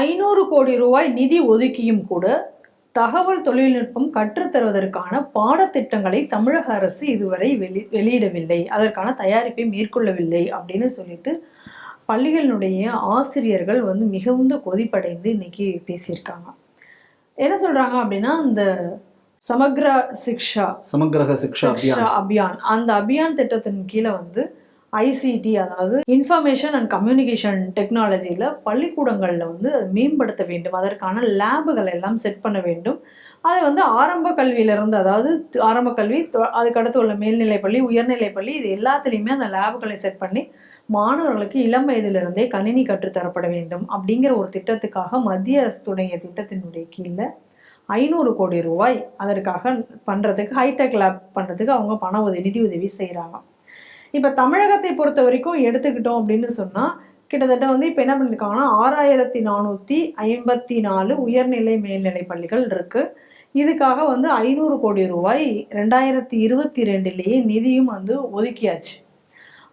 ஐநூறு கோடி ரூபாய் நிதி ஒதுக்கியும் கூட தகவல் தொழில்நுட்பம் கற்றுத்தருவதற்கான பாடத்திட்டங்களை தமிழக அரசு இதுவரை வெளி வெளியிடவில்லை. அதற்கான தயாரிப்பை மேற்கொள்ளவில்லை அப்படின்னு சொல்லிட்டு பள்ளிகளினுடைய ஆசிரியர்கள் வந்து மிகுந்த கொதிப்படைந்து இன்னைக்கு பேசியிருக்காங்க. என்ன சொல்றாங்க அப்படின்னா இந்த சமக்ரா சிக்ஷா சமக்கிரக சிக்ஷா அபியான். அந்த அபியான் திட்டத்தின் கீழே வந்து ஐசிடி அதாவது இன்ஃபர்மேஷன் அண்ட் கம்யூனிகேஷன் டெக்னாலஜியில் பள்ளிக்கூடங்களில் வந்து மேம்படுத்த வேண்டும். அதற்கான லேபுகள் எல்லாம் செட் பண்ண வேண்டும். அதை வந்து ஆரம்ப கல்வியிலிருந்து அதாவது ஆரம்ப கல்வி தொ- அதுக்கடுத்து உள்ள மேல்நிலை பள்ளி உயர்நிலை பள்ளி இது எல்லாத்துலேயுமே அந்த லேபுகளை செட் பண்ணி மாணவர்களுக்கு இளம் வயதிலிருந்தே கணினி கற்றுத்தரப்பட வேண்டும் அப்படிங்கிற ஒரு திட்டத்துக்காக மத்திய அரசு தொடங்கிய திட்டத்தினுடைய கீழே ஐநூறு கோடி ரூபாய் அதற்காக பண்ணுறதுக்கு ஹைடெக் லேப் பண்ணுறதுக்கு அவங்க பண உதவி நிதி உதவி செய்கிறாங்க இப்போ தமிழகத்தை பொறுத்த வரைக்கும் எடுத்துக்கிட்டோம் அப்படின்னு சொன்னால் கிட்டத்தட்ட வந்து இப்போ என்ன பண்ணியிருக்காங்கன்னா ஆறாயிரத்தி நானூற்றி ஐம்பத்தி நாலு உயர்நிலை மேல்நிலை பள்ளிகள் இருக்குது இதுக்காக வந்து ஐநூறு கோடி ரூபாய் ரெண்டாயிரத்தி இருபத்தி ரெண்டுலேயே நிதியும் வந்து ஒதுக்கியாச்சு.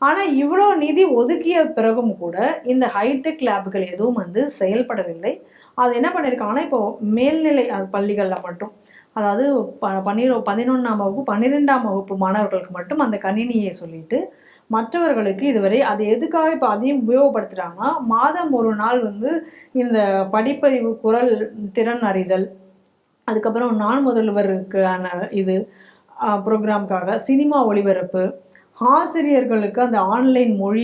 ஆனால் இவ்வளோ நிதி ஒதுக்கிய பிறகும் கூட இந்த ஹைடெக் லேபுகள் எதுவும் வந்து செயல்படவில்லை. அது என்ன பண்ணியிருக்காங்கன்னா இப்போ மேல்நிலை பள்ளிகளில் மட்டும். அதாவது ப பன்னிரோ பதினொன்றாம் வகுப்பு பன்னிரெண்டாம் வகுப்பு மாணவர்களுக்கு மட்டும் அந்த கணினியை சொல்லிட்டு மற்றவர்களுக்கு இதுவரை அது எதுக்காக இப்போ அதையும் உபயோகப்படுத்துகிறாங்கன்னா மாதம் ஒரு நாள் வந்து இந்த படிப்பறிவு குரல் திறன் அறிதல் அதுக்கப்புறம் நான் முதல்வருக்கான இது ப்ரோக்ராம்காக சினிமா ஒளிபரப்பு ஆசிரியர்களுக்கு அந்த ஆன்லைன் மொழி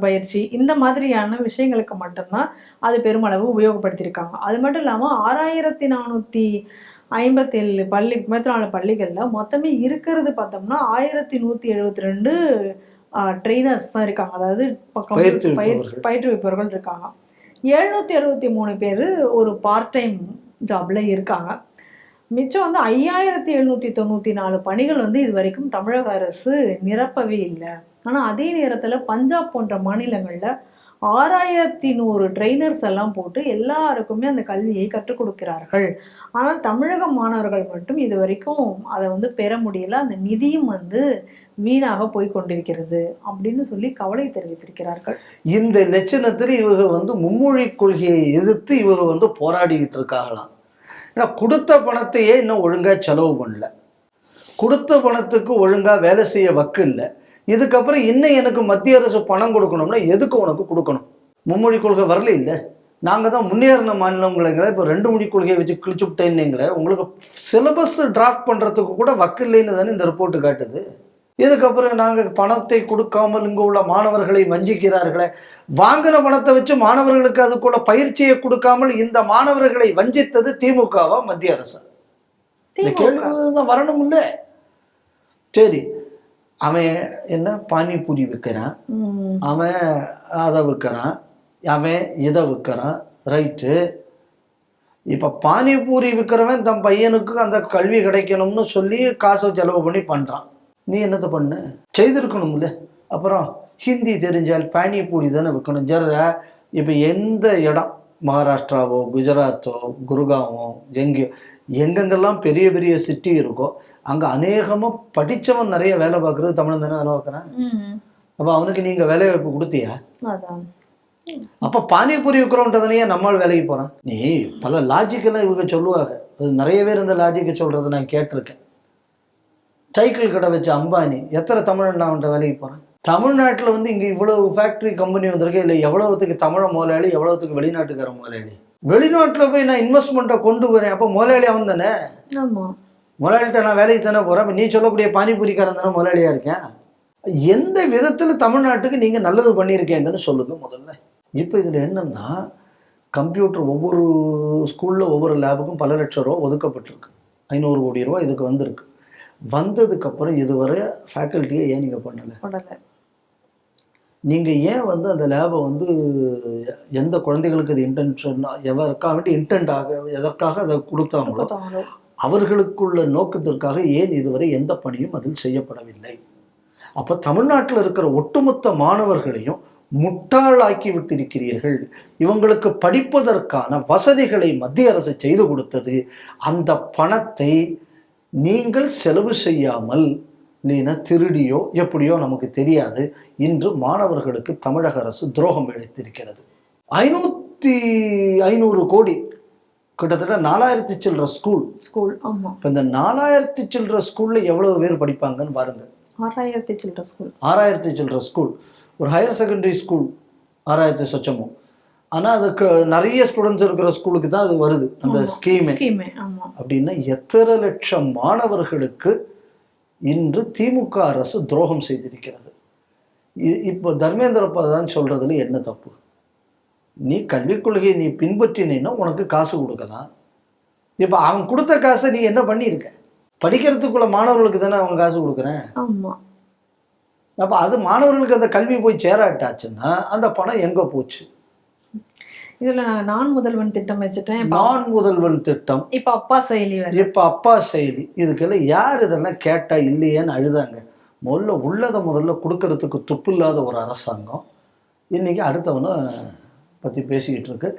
பயிற்சி இந்த மாதிரியான விஷயங்களுக்கு மட்டும்தான் அது பெருமளவு உபயோகப்படுத்தியிருக்காங்க. அது மட்டும் இல்லாமல் ஆறாயிரத்தி நானூற்றி ஐம்பத்தேழு பள்ளி முப்பத்தி நாலு பள்ளிகளில் மொத்தமே இருக்கிறது பார்த்தோம்னா ஆயிரத்தி நூற்றி எழுபத்தி ரெண்டு ட்ரெயினர்ஸ் தான் இருக்காங்க. அதாவது பயிற்றுவிப்பவர்கள். பயிற்றுவிப்பவர்கள் இருக்காங்க. எழுநூற்றி அறுபத்தி மூணு பேர் ஒரு பார்ட் டைம் ஜாப்ல இருக்காங்க. மிச்சம் வந்து ஐயாயிரத்தி எழுநூற்றி தொண்ணூற்றி நாலு பணிகள் வந்து இது வரைக்கும் தமிழக அரசு நிரப்பவே இல்லை. ஆனால் அதே நேரத்தில் பஞ்சாப் போன்ற மாநிலங்களில் ஆறாயிரத்தி நூறு ட்ரெயினர்ஸ் எல்லாம் போட்டு எல்லாருக்குமே அந்த கல்வியை கற்றுக் கொடுக்கிறார்கள். ஆனால் தமிழக மாணவர்கள் மட்டும் இது வரைக்கும் அதை வந்து பெற முடியல. அந்த நிதியும் வந்து வீணாக போய் கொண்டிருக்கிறது அப்படின்னு சொல்லி கவலை தெரிவித்திருக்கிறார்கள். இந்த லட்சணத்தில் இவங்க வந்து மும்மொழி கொள்கையை எதிர்த்து இவங்க வந்து போராடிக்கிட்டு இருக்காங்களாம். ஏன்னா கொடுத்த பணத்தையே இன்னும் ஒழுங்காக செலவு பண்ணல. கொடுத்த பணத்துக்கு ஒழுங்காக வேலை செய்ய வக்கு இல்லை. இதுக்கப்புறம் இன்னும் எனக்கு மத்திய அரசு பணம் கொடுக்கணும்னா எதுக்கு உனக்கு கொடுக்கணும்? மும்மொழி கொள்கை வரல இல்லை? நாங்கள் தான் முன்னேறின மாநிலங்களே இப்போ ரெண்டு மொழி கொள்கையை வச்சு கிழிச்சு விட்டேன்னீங்களே உங்களுக்கு சிலபஸ் டிராஃப்ட் பண்ணுறதுக்கு கூட வக்கு இல்லைன்னு தானே இந்த ரிப்போர்ட் காட்டுது. இதுக்கப்புறம் நாங்கள் பணத்தை கொடுக்காமல் இங்கே உள்ள மாணவர்களை வஞ்சிக்கிறார்களே வாங்கின பணத்தை வச்சு மாணவர்களுக்கு அதுக்குள்ள பயிற்சியை கொடுக்காமல் இந்த மாணவர்களை வஞ்சித்தது திமுகவா மத்திய அரசு? இந்த. கேள்வி வரணும் இல்ல சரி அவன் என்ன பானிபூரி விற்கிறான் அவன் அதை விற்கிறான் அவன் இதை விற்கிறான் ரைட்டு இப்போ பானிபூரி விற்கிறவன் தன் பையனுக்கு அந்த கல்வி கிடைக்கணும்னு சொல்லி காசை செலவு பண்ணி பண்ணுறான் நீ என்னத்தை பண்ண? செய்திருக்கணும்ல. அப்புறம் ஹிந்தி தெரிஞ்சால் பானிபூரி தானே விற்கணும் ஜர இப்போ எந்த இடம்? மகாராஷ்டிராவோ குஜராத்தோ குருகாவோ எங்கேயோ எங்கெங்கெல்லாம் பெரிய பெரிய சிட்டி இருக்கோ அங்கே அநேகமாக படித்தவன் நிறைய வேலை பார்க்குறது தமிழன் தானே வேலை பார்க்குறான் அப்போ அவனுக்கு நீங்கள் வேலை வாய்ப்பு கொடுத்தியா? அப்போ பானிபூரி விற்கிறோன்றதுனையே நம்மால் வேலைக்கு போகிறான் நீ பல லாஜிக்கெல்லாம் இவங்க சொல்லுவாங்க. அது நிறைய பேர் இந்த லாஜிக்கை சொல்கிறத நான் கேட்டிருக்கேன். சைக்கிள் கடை வச்ச அம்பானி எத்தனை தமிழன் அவன்கிட்ட வேலைக்கு போகிறான் தமிழ்நாட்டில் வந்து இங்கே இவ்வளவு ஃபேக்ட்ரி கம்பெனி வந்திருக்கு இல்லை எவ்வளவுத்துக்கு தமிழ முதலாளி எவ்வளவுத்துக்கு வெளிநாட்டுக்கார முதலாளி? வெளிநாட்டில் போய் நான் இன்வெஸ்ட்மெண்ட்டை கொண்டு வரேன். அப்போ முதலாளி அவன் தானே? முதலாளிகிட்ட நான் வேலைக்கு தானே போகிறேன் நீ சொல்லக்கூடிய பானிபூரிக்காரன் தானே முதலாளியாக இருக்கேன்? எந்த விதத்தில் தமிழ்நாட்டுக்கு நீங்கள் நல்லது பண்ணியிருக்கீங்கன்னு சொல்லுங்க முதல்ல. இப்போ இதில் என்னன்னா கம்ப்யூட்டர் ஒவ்வொரு ஸ்கூலில் ஒவ்வொரு லேபுக்கும் பல லட்சம் ரூபா ஒதுக்கப்பட்டிருக்கு. ஐநூறு கோடி ரூபா இதுக்கு வந்திருக்கு. வந்ததுக்கப்புறம் இதுவரை ஃபேக்கல்ட்டியை ஏன் நீங்கள் பண்ணலை? உடனே நீங்கள் ஏன் வந்து அந்த லேபை வந்து எந்த குழந்தைகளுக்கு அது இன்டென்ஷன் எவருக்காக வேண்டி இன்டென்ட் ஆக எதற்காக அதை கொடுத்தாங்களோ. அவர்களுக்குள்ள நோக்கத்திற்காக ஏன் இதுவரை எந்த பணியும் அதில் செய்யப்படவில்லை? அப்போ தமிழ்நாட்டில் இருக்கிற ஒட்டுமொத்த மாணவர்களையும் முட்டாளாக்கி விட்டிருக்கிறீர்கள் இவங்களுக்கு படிப்பதற்கான வசதிகளை மத்திய அரசு செய்து கொடுத்தது. அந்த பணத்தை நீங்கள் செலவு செய்யாமல் இல்லைன்னா திருடியோ எப்படியோ நமக்கு தெரியாது. இன்று மாணவர்களுக்கு தமிழக அரசு துரோகம் இழைத்திருக்கிறது. ஐநூற்றி ஐநூறு கோடி கிட்டத்தட்ட நாலாயிரத்தி சில்லற ஸ்கூல் ஸ்கூல் ஆமா. இப்போ இந்த நாலாயிரத்தி சில்லற ஸ்கூல்ல எவ்வளவு பேர் படிப்பாங்கன்னு பாருங்க. ஆறாயிரத்தி சில்லற ஸ்கூல் ஆறாயிரத்தி சில்லற ஸ்கூல் ஒரு ஹையர் செகண்டரி ஸ்கூல் ஆறாயிரத்தி சொச்சமும் ஆனால் அதுக்கு நிறைய ஸ்டூடெண்ட்ஸ் இருக்கிற ஸ்கூலுக்கு தான் அது வருது. அந்த ஸ்கீமே அப்படின்னா எத்தனை லட்சம் மாணவர்களுக்கு இன்று திமுக அரசு துரோகம் செய்திருக்கிறது? இப்போ தர்மேந்திர பிரதான் சொல்றதுல என்ன தப்பு? நீ கல்விக் கொள்கையை நீ பின்பற்றினீன்னா உனக்கு காசு கொடுக்கலாம். இப்போ அவன் கொடுத்த காசை நீ என்ன பண்ணியிருக்க? படிக்கிறதுக்குள்ள மாணவர்களுக்கு தானே அவன் காசு கொடுக்குறேன்? அப்போ அது மாணவர்களுக்கு அந்த கல்வி போய் சேராட்டாச்சுன்னா அந்த பணம் எங்கே போச்சு? இதுல நான் முதல்வன் திட்டம் வச்சுட்டேன். நான் முதல்வன் திட்டம். இப்ப அப்பா செயலி இப்போ அப்பா செயலி. இதுக்கெல்லாம் யார் இதெல்லாம் கேட்டா இல்லையேன்னு அழுதாங்க. முதல்ல உள்ளதை முதல்ல கொடுக்கறதுக்கு துப்பு இல்லாத ஒரு அரசாங்கம். இன்னைக்கு அடுத்தவனை பற்றி பேசிக்கிட்டு இருக்கு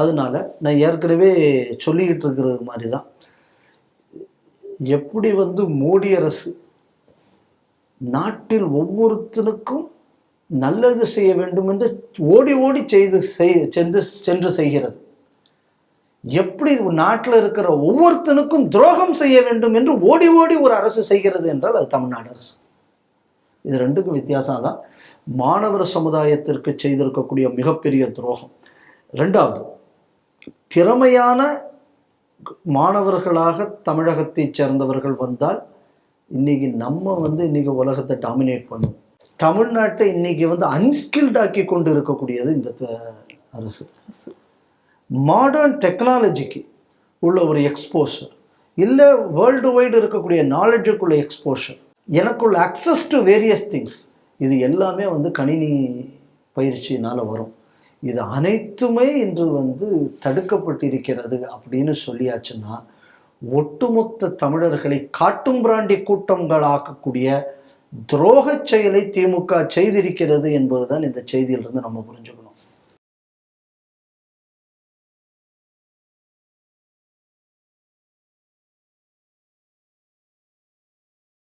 அதனால நான் ஏற்கனவே சொல்லிக்கிட்டு இருக்கிறது மாதிரி தான் எப்படி வந்து மோடி அரசு நாட்டில் ஒவ்வொருத்தனுக்கும் நல்லது செய்ய வேண்டும் என்று ஓடி ஓடி செய்து செய் சென்று சென்று செய்கிறது. எப்படி நாட்டில் இருக்கிற ஒவ்வொருத்தனுக்கும் துரோகம் செய்ய வேண்டும் என்று ஓடி ஓடி ஒரு அரசு செய்கிறது என்றால் அது தமிழ்நாடு அரசு. இது ரெண்டுக்கும் வித்தியாசம் தான் மாணவர் சமுதாயத்திற்கு செய்திருக்கக்கூடிய மிகப்பெரிய துரோகம். ரெண்டாவது திறமையான மாணவர்களாக தமிழகத்தைச் சேர்ந்தவர்கள் வந்தால் இன்னைக்கு நம்ம வந்து இன்னைக்கு உலகத்தை டாமினேட் பண்ணும். தமிழ்நாட்டை இன்னைக்கு வந்து அன்ஸ்கில்டாக்கி கொண்டு இருக்கக்கூடியது இந்த த- அரசு. மாடர்ன் டெக்னாலஜிக்கு உள்ள ஒரு எக்ஸ்போஷர் இல்லை வேர்ல்டு வைடு இருக்கக்கூடிய நாலெட்ஜுக்குள்ள எக்ஸ்போஷர் எனக்குள்ள அக்சஸ் டு வேரியஸ் திங்ஸ் இது எல்லாமே வந்து கணினி பயிற்சியினால் வரும். இது அனைத்துமே இன்று வந்து தடுக்கப்பட்டிருக்கிறது அப்படின்னு சொல்லியாச்சுன்னா ஒட்டுமொத்த தமிழர்களை காட்டும் பிராண்டி கூட்டங்களாக்கக்கூடிய துரோகச் செயலை திமுக செய்திருக்கிறது என்பதுதான் இந்த செய்தியிலிருந்து நம்ம புரிஞ்சுக்கணும்.